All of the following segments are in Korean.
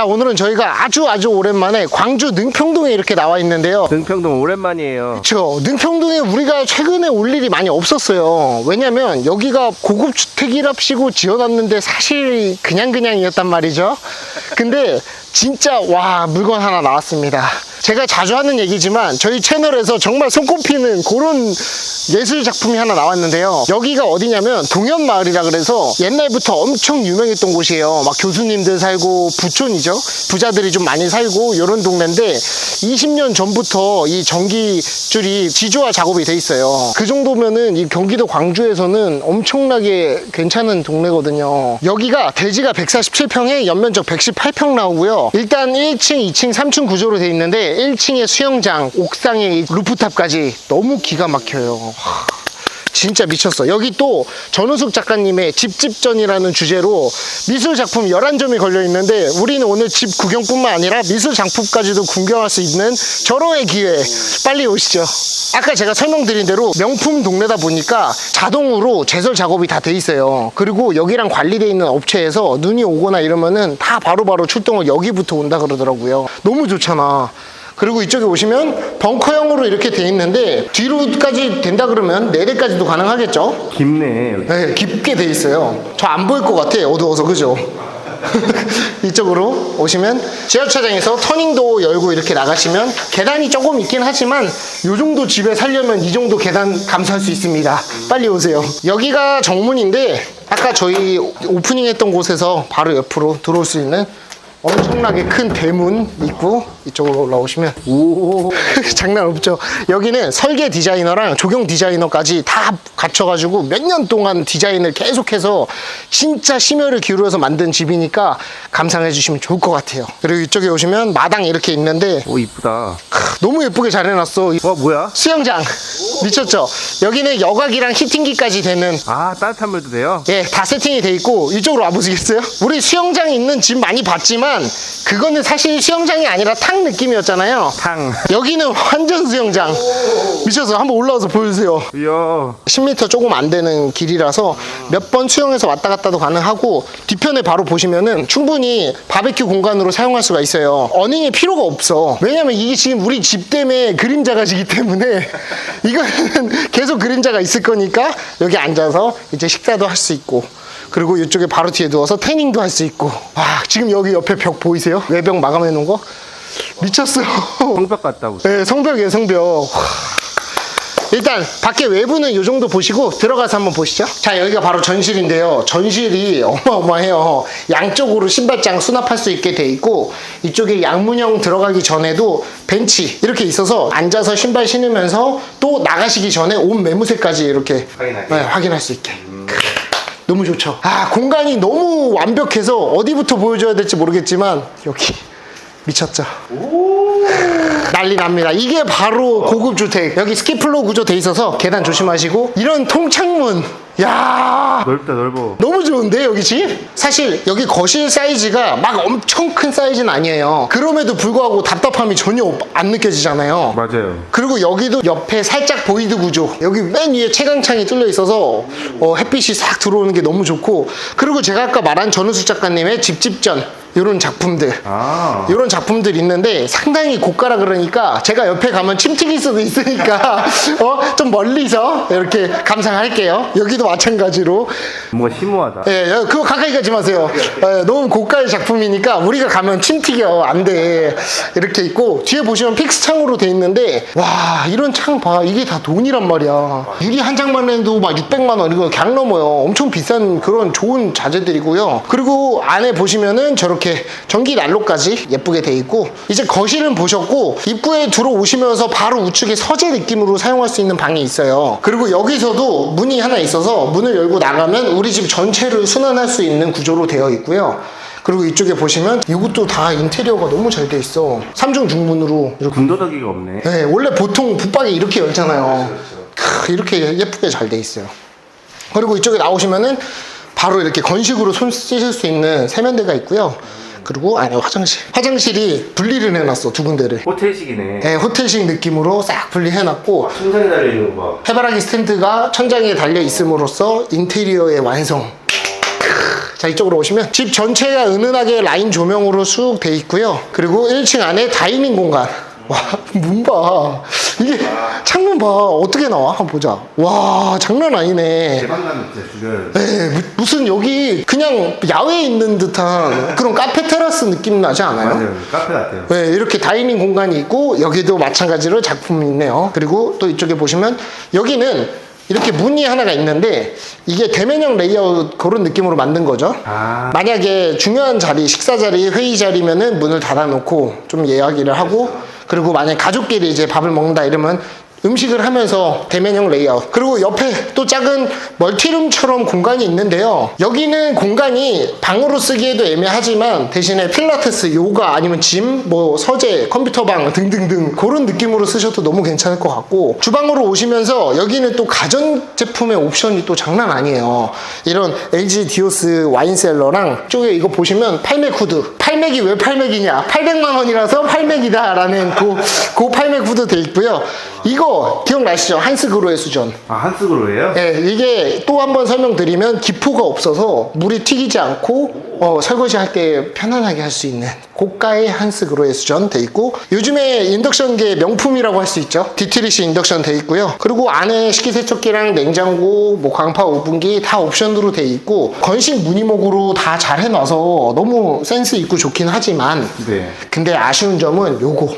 자 오늘은 저희가 아주 아주 오랜만에 광주 능평동에 이렇게 나와 있는데요. 능평동 오랜만이에요. 그렇죠 능평동에 우리가 최근에 올 일이 많이 없었어요. 왜냐면 여기가 고급 주택이랍시고 지어놨는데 사실 그냥 그냥이었단 말이죠. 근데 진짜 와 물건 하나 나왔습니다. 제가 자주 하는 얘기지만 저희 채널에서 정말 손꼽히는 그런 예술 작품이 하나 나왔는데요. 여기가 어디냐면 동현마을이라 그래서 옛날부터 엄청 유명했던 곳이에요. 막 교수님들 살고 부촌이죠. 부자들이 좀 많이 살고 이런 동네인데 20년 전부터 이 전기줄이 지조화 작업이 돼 있어요. 그 정도면은 이 경기도 광주에서는 엄청나게 괜찮은 동네거든요. 여기가 대지가 147평에 연면적 118평 나오고요 일단 1층 2층 3층 구조로 돼 있는데 1층에 수영장 옥상에 이 루프탑까지 너무 기가 막혀요. 하, 진짜 미쳤어. 여기 또 전우숙 작가님의 집집전이라는 주제로 미술 작품 11점이 걸려 있는데 우리는 오늘 집 구경뿐만 아니라 미술 작품까지도 구경할 수 있는 절호의 기회. 빨리 오시죠. 아까 제가 설명드린 대로 명품 동네다 보니까 자동으로 제설 작업이 다 돼 있어요. 그리고 여기랑 관리돼 있는 업체에서 눈이 오거나 이러면은 다 바로바로 출동을 여기부터 온다 그러더라고요. 너무 좋잖아. 그리고 이쪽에 오시면 벙커형으로 이렇게 돼 있는데 뒤로까지 된다 그러면 4대까지도 가능하겠죠? 깊네. 네, 깊게 돼 있어요. 저 안 보일 것 같아, 어두워서, 그죠? 이쪽으로 오시면 지하주차장에서 터닝도 열고 이렇게 나가시면 계단이 조금 있긴 하지만 이 정도 집에 살려면 이 정도 계단 감수할 수 있습니다. 빨리 오세요. 여기가 정문인데 아까 저희 오프닝 했던 곳에서 바로 옆으로 들어올 수 있는 엄청나게 큰 대문 있고 이쪽으로 올라오시면 오. 장난 없죠. 여기는 설계 디자이너랑 조경 디자이너까지 다 갖춰가지고 몇 년 동안 디자인을 계속해서 진짜 심혈을 기울여서 만든 집이니까 감상해 주시면 좋을 것 같아요. 그리고 이쪽에 오시면 마당 이렇게 있는데 오 이쁘다. 크, 너무 예쁘게 잘 해놨어. 와 뭐야? 수영장 미쳤죠. 여기는 여각이랑 히팅기까지 되는 아 따뜻한 물도 돼요? 예, 다 세팅이 돼 있고 이쪽으로 와보시겠어요? 우리 수영장 있는 집 많이 봤지만 그거는 사실 수영장이 아니라 탕 느낌이었잖아요. 탕. 여기는 완전 수영장. 미쳐서 한번 올라와서 보여주세요. 이야. 10m 조금 안 되는 길이라서 몇 번 수영해서 왔다 갔다도 가능하고 뒤편에 바로 보시면은 충분히 바베큐 공간으로 사용할 수가 있어요. 어닝이 필요가 없어. 왜냐면 이게 지금 우리 집 때문에 그림자가 지기 때문에 이거는 계속 그림자가 있을 거니까 여기 앉아서 이제 식사도 할 수 있고 그리고 이쪽에 바로 뒤에 누워서 태닝도 할 수 있고 와 지금 여기 옆에 벽 보이세요? 외벽 마감해 놓은 거? 미쳤어요. 성벽 같다고. 네, 성벽이에요, 성벽. 일단 밖에 외부는 이 정도 보시고 들어가서 한번 보시죠. 자, 여기가 바로 전실인데요. 전실이 어마어마해요. 양쪽으로 신발장 수납할 수 있게 돼 있고 이쪽에 양문형 들어가기 전에도 벤치 이렇게 있어서 앉아서 신발 신으면서 또 나가시기 전에 옷 매무새까지 이렇게. 네, 확인할 수 있게. 너무 좋죠. 아, 공간이 너무 완벽해서 어디부터 보여줘야 될지 모르겠지만 여기 미쳤죠. 난리 납니다. 이게 바로 고급 주택. 여기 스키플로 구조 돼 있어서 계단 조심하시고 이런 통창문. 야 넓다 넓어. 너무 좋은데 여기 집? 사실 여기 거실 사이즈가 막 엄청 큰 사이즈는 아니에요. 그럼에도 불구하고 답답함이 전혀 안 느껴지잖아요. 맞아요. 그리고 여기도 옆에 살짝 보이드 구조 여기 맨 위에 채광창이 뚫려 있어서 어, 햇빛이 싹 들어오는 게 너무 좋고 그리고 제가 아까 말한 전우수 작가님의 집집전 이런 작품들 아. 이런 작품들 있는데 상당히 고가라 그러니까 제가 옆에 가면 침 튀길 수도 있으니까 어, 좀 멀리서 이렇게 감상할게요 여기도 마찬가지로 뭔가 심오하다. 예, 예, 그거 가까이 가지 마세요. 예, 너무 고가의 작품이니까 우리가 가면 침 튀겨. 안 돼. 이렇게 있고, 뒤에 보시면 픽스 창으로 돼 있는데, 와, 이런 창 봐. 이게 다 돈이란 말이야. 유리 한 장만 해도 막 600만 원, 이거 그냥 넘어요. 엄청 비싼 그런 좋은 자재들이고요. 그리고 안에 보시면은 저렇게 전기 난로까지 예쁘게 돼 있고, 이제 거실은 보셨고, 입구에 들어오시면서 바로 우측에 서재 느낌으로 사용할 수 있는 방이 있어요. 그리고 여기서도 문이 하나 있어서 문을 열고 나가면 우리 집 전체를 순환할 수 있는 구조로 되어 있고요. 그리고 이쪽에 보시면 이것도 다 인테리어가 너무 잘 돼 있어. 삼중 중문으로 이렇게. 군더더기가 없네. 네, 원래 보통 붙박이 이렇게 열잖아요. 크, 이렇게 예쁘게 잘 돼 있어요. 그리고 이쪽에 나오시면은 바로 이렇게 건식으로 손 쓰실 수 있는 세면대가 있고요. 그리고 안에 화장실. 화장실이 분리를 해놨어 두 군데를. 호텔식이네. 네, 호텔식 느낌으로 싹 분리해놨고 천장에 달려 있는 거 봐. 해바라기 스탠드가 천장에 달려 있음으로써 인테리어의 완성. 크, 자 이쪽으로 오시면 집 전체가 은은하게 라인 조명으로 쑥 돼 있고요. 그리고 1층 안에 다이닝 공간. 와, 문 봐. 이게 창문 봐. 어떻게 나와? 한번 보자. 와, 장난 아니네. 죽여요. 에 무- 무슨 여기 그냥 야외에 있는 듯한 그런 카페 테라스 느낌 나지 않아요? 맞아요. 카페 같아요. 네, 이렇게 다이닝 공간이 있고 여기도 마찬가지로 작품이 있네요. 그리고 또 이쪽에 보시면 여기는 이렇게 문이 하나가 있는데 이게 대면형 레이아웃 그런 느낌으로 만든 거죠. 아, 만약에 중요한 자리, 식사 자리, 회의 자리면은 문을 닫아놓고 좀 이야기를 하고 그리고 만약 가족끼리 이제 밥을 먹는다 이러면 음식을 하면서 대면형 레이아웃. 그리고 옆에 또 작은 멀티룸처럼 공간이 있는데요. 여기는 공간이 방으로 쓰기에도 애매하지만 대신에 필라테스, 요가 아니면 짐, 뭐 서재, 컴퓨터방 등등등 그런 느낌으로 쓰셔도 너무 괜찮을 것 같고 주방으로 오시면서 여기는 또 가전 제품의 옵션이 또 장난 아니에요. 이런 LG 디오스 와인셀러랑 쪽에 이거 보시면 팔맥 후드 팔맥이 왜 팔맥이냐? 800만 원이라서 팔맥이다 라는 그, 그 팔맥 후드 돼 있고요. 이거 기억나시죠? 한스 그로의 수전. 아 한스 그로예요? 예, 이게 또 한 번 설명드리면 기포가 없어서 물이 튀기지 않고 어, 설거지 할 때 편안하게 할 수 있는 고가의 한스 그로의 수전 돼 있고 요즘에 인덕션계 명품이라고 할 수 있죠. 디트리시 인덕션 돼 있고요. 그리고 안에 식기세척기랑 냉장고 뭐 광파 오븐기 다 옵션으로 돼 있고 건식 무늬목으로 다 잘 해놔서 너무 센스 있고 좋긴 하지만 네. 근데 아쉬운 점은 요거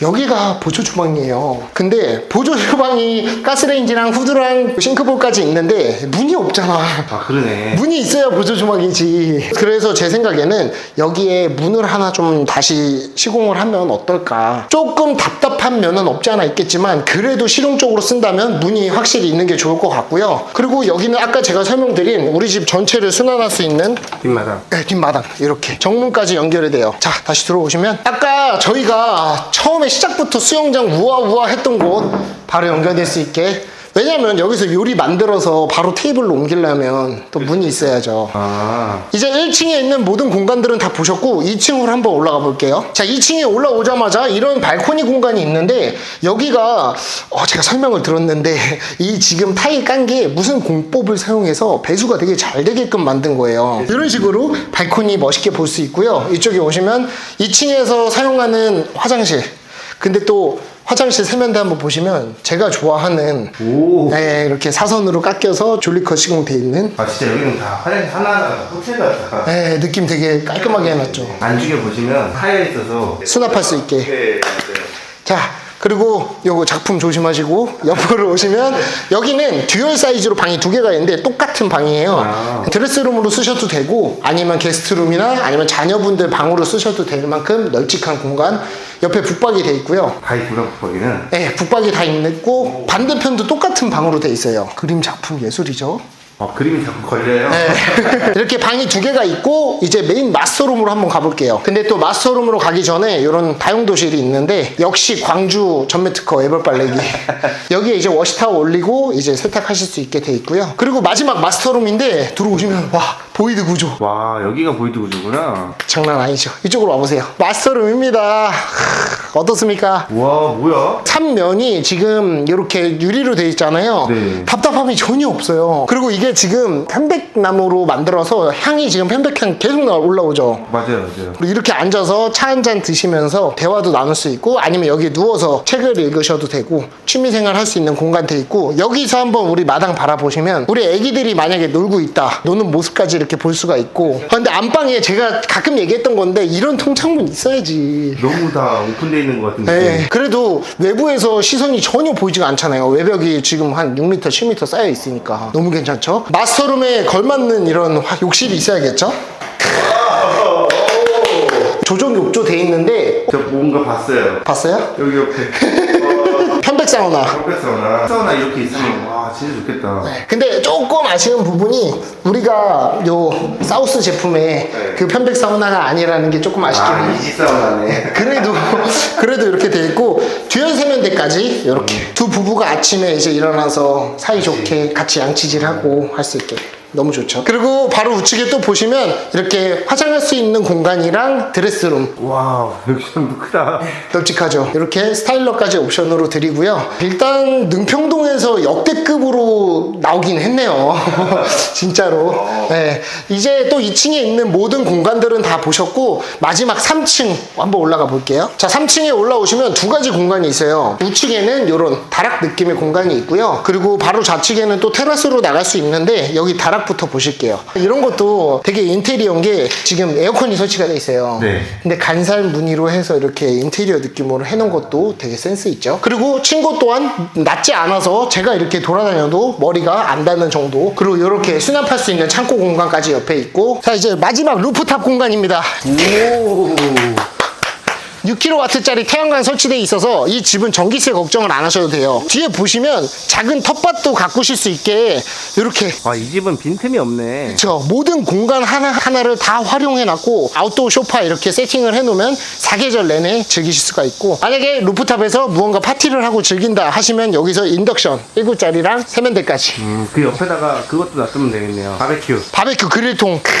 여기가 보조 주방이에요. 근데 보조 주방이 가스레인지랑 후드랑 싱크볼까지 있는데 문이 없잖아. 아 그러네. 문이 있어야 보조 주방이지. 그래서 제 생각에는 여기에 문을 하나 좀 다시 시공을 하면 어떨까. 조금 답답한 면은 없지 않아 있겠지만 그래도 실용적으로 쓴다면 문이 확실히 있는 게 좋을 것 같고요. 그리고 여기는 아까 제가 설명드린 우리 집 전체를 순환할 수 있는 뒷마당. 네, 뒷마당 이렇게 정문까지 연결이 돼요. 자, 다시 들어오시면 아까 저희가 처음에 시작부터 수영장 우아우아 했던 곳 바로 연결될 수 있게 왜냐면 여기서 요리 만들어서 바로 테이블로 옮기려면 또 문이 있어야죠. 아, 이제 1층에 있는 모든 공간들은 다 보셨고 2층으로 한번 올라가 볼게요. 자, 2층에 올라오자마자 이런 발코니 공간이 있는데 여기가 어, 제가 설명을 들었는데 이 지금 타일 깐 게 무슨 공법을 사용해서 배수가 되게 잘 되게끔 만든 거예요. 이런 식으로 발코니 멋있게 볼 수 있고요. 이쪽에 오시면 2층에서 사용하는 화장실. 근데 또 화장실 세면대 한번 보시면 제가 좋아하는 오. 네, 이렇게 사선으로 깎여서 졸리컷 시공돼 있는 아 진짜 여기는 다 화장실 하나하나가 호텔 같다. 네, 느낌 되게 깔끔하게 해놨죠. 안쪽에 보시면 하여 있어서 수납할 수 있게. 네, 맞아요. 자, 그리고 요거 작품 조심하시고 옆으로 오시면 여기는 듀얼 사이즈로 방이 두 개가 있는데 똑같은 방이에요. 아. 드레스룸으로 쓰셔도 되고 아니면 게스트룸이나 아니면 자녀분들 방으로 쓰셔도 될 만큼 널찍한 공간. 옆에 북박이 돼 있고요. 가이 구석 거기는 네, 북박이 다 있고 반대편도 똑같은 방으로 돼 있어요. 그림 작품 예술이죠. 어, 그림이 자꾸 걸려요. 네. 이렇게 방이 두 개가 있고 이제 메인 마스터룸으로 한번 가볼게요. 근데 또 마스터룸으로 가기 전에 이런 다용도실이 있는데 역시 광주 전매 특허 애벌 빨래기 여기에 이제 워시타워 올리고 이제 세탁하실 수 있게 돼 있고요. 그리고 마지막 마스터룸인데 들어오시면 와 보이드 구조 와 여기가 보이드 구조구나. 장난 아니죠. 이쪽으로 와보세요. 마스터룸입니다. 하, 어떻습니까? 와 뭐야? 삼면이 지금 이렇게 유리로 돼 있잖아요. 네. 답답함이 전혀 없어요. 그리고 이게 지금 편백나무로 만들어서 향이 지금 편백향 계속 나- 올라오죠. 맞아요 맞아요. 그리고 이렇게 앉아서 차 한 잔 드시면서 대화도 나눌 수 있고 아니면 여기 누워서 책을 읽으셔도 되고 취미생활 할 수 있는 공간 돼 있고 여기서 한번 우리 마당 바라보시면 우리 애기들이 만약에 놀고 있다 노는 모습까지 이렇게 볼 수가 있고 근데 안방에 제가 가끔 얘기했던 건데 이런 통창문 있어야지 너무 다 오픈되어 있는 것 같은데. 네, 그래도 외부에서 시선이 전혀 보이지가 않잖아요. 외벽이 지금 한 6m, 7m 쌓여 있으니까 너무 괜찮죠? 마스터룸에 걸맞는 이런 화- 욕실이 있어야겠죠? 조정 욕조 돼 있는데 저 뭔가 봤어요. 봤어요? 여기 옆에 편백 사우나. 사우나 사우나 이렇게 있으면 와 진짜 좋겠다. 근데 조금 아쉬운 부분이 우리가 요 사우스 제품의 그 편백 사우나가 아니라는 게 조금 아쉽긴 해요. 아 이지 사우나네. 그래도 그래도 이렇게 돼 있고 듀얼 세면대까지 이렇게 두 부부가 아침에 이제 일어나서 사이 좋게 같이 양치질하고 할 수 있게 너무 좋죠. 그리고 바로 우측에 또 보시면 이렇게 화장할 수 있는 공간이랑 드레스룸 와 역시 좀 크다. 널찍하죠. 이렇게 스타일러까지 옵션으로 드리고요. 일단 능평동에서 역대급으로 나오긴 했네요. 진짜로. 네. 이제 또 2층에 있는 모든 공간들은 다 보셨고 마지막 3층 한번 올라가 볼게요. 자, 3층에 올라오시면 두 가지 공간이 있어요. 우측에는 이런 다락 느낌의 공간이 있고요. 그리고 바로 좌측에는 또 테라스로 나갈 수 있는데 여기 다락 부터 보실게요. 이런 것도 되게 인테리어인 게 지금 에어컨이 설치가 돼 있어요. 네. 근데 간살 무늬로 해서 이렇게 인테리어 느낌으로 해놓은 것도 되게 센스 있죠. 그리고 층고 또한 낮지 않아서 제가 이렇게 돌아다녀도 머리가 안 닿는 정도. 그리고 이렇게 수납할 수 있는 창고 공간까지 옆에 있고. 자, 이제 마지막 루프탑 공간입니다. 오. 6kW짜리 태양광 설치되어 있어서 이 집은 전기세 걱정을 안 하셔도 돼요. 뒤에 보시면 작은 텃밭도 가꾸실 수 있게 이렇게 아 이 집은 빈틈이 없네. 저 모든 공간 하나 하나를 다 활용해 놨고 아웃도어 소파 이렇게 세팅을 해 놓으면 사계절 내내 즐기실 수가 있고 만약에 루프탑에서 무언가 파티를 하고 즐긴다 하시면 여기서 인덕션 1구짜리랑 세면대까지 음, 그 옆에다가 그것도 놔두면 되겠네요. 바베큐. 바베큐 그릴통 크으,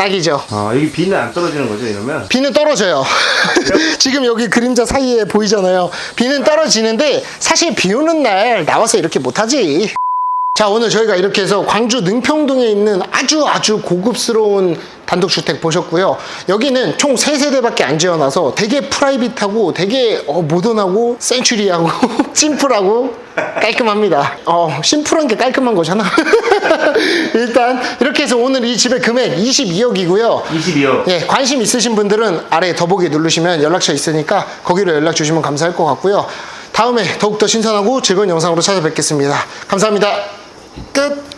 딱이죠 아 여기 비는 안 떨어지는 거죠 이러면? 비는 떨어져요. 지금 여기 그림자 사이에 보이잖아요. 비는 떨어지는데 사실 비 오는 날 나와서 이렇게 못하지. 자, 오늘 저희가 이렇게 해서 광주 능평동에 있는 아주 아주 고급스러운 단독주택 보셨고요. 여기는 총 3세대밖에 안 지어놔서 되게 프라이빗하고 되게 어, 모던하고 센츄리하고 심플하고 깔끔합니다. 어, 심플한 게 깔끔한 거잖아. 일단 이렇게 해서 오늘 이 집의 금액 22억이고요. 22억. 예, 관심 있으신 분들은 아래 더보기 누르시면 연락처 있으니까 거기로 연락 주시면 감사할 것 같고요. 다음에 더욱더 신선하고 즐거운 영상으로 찾아뵙겠습니다. 감사합니다. 跟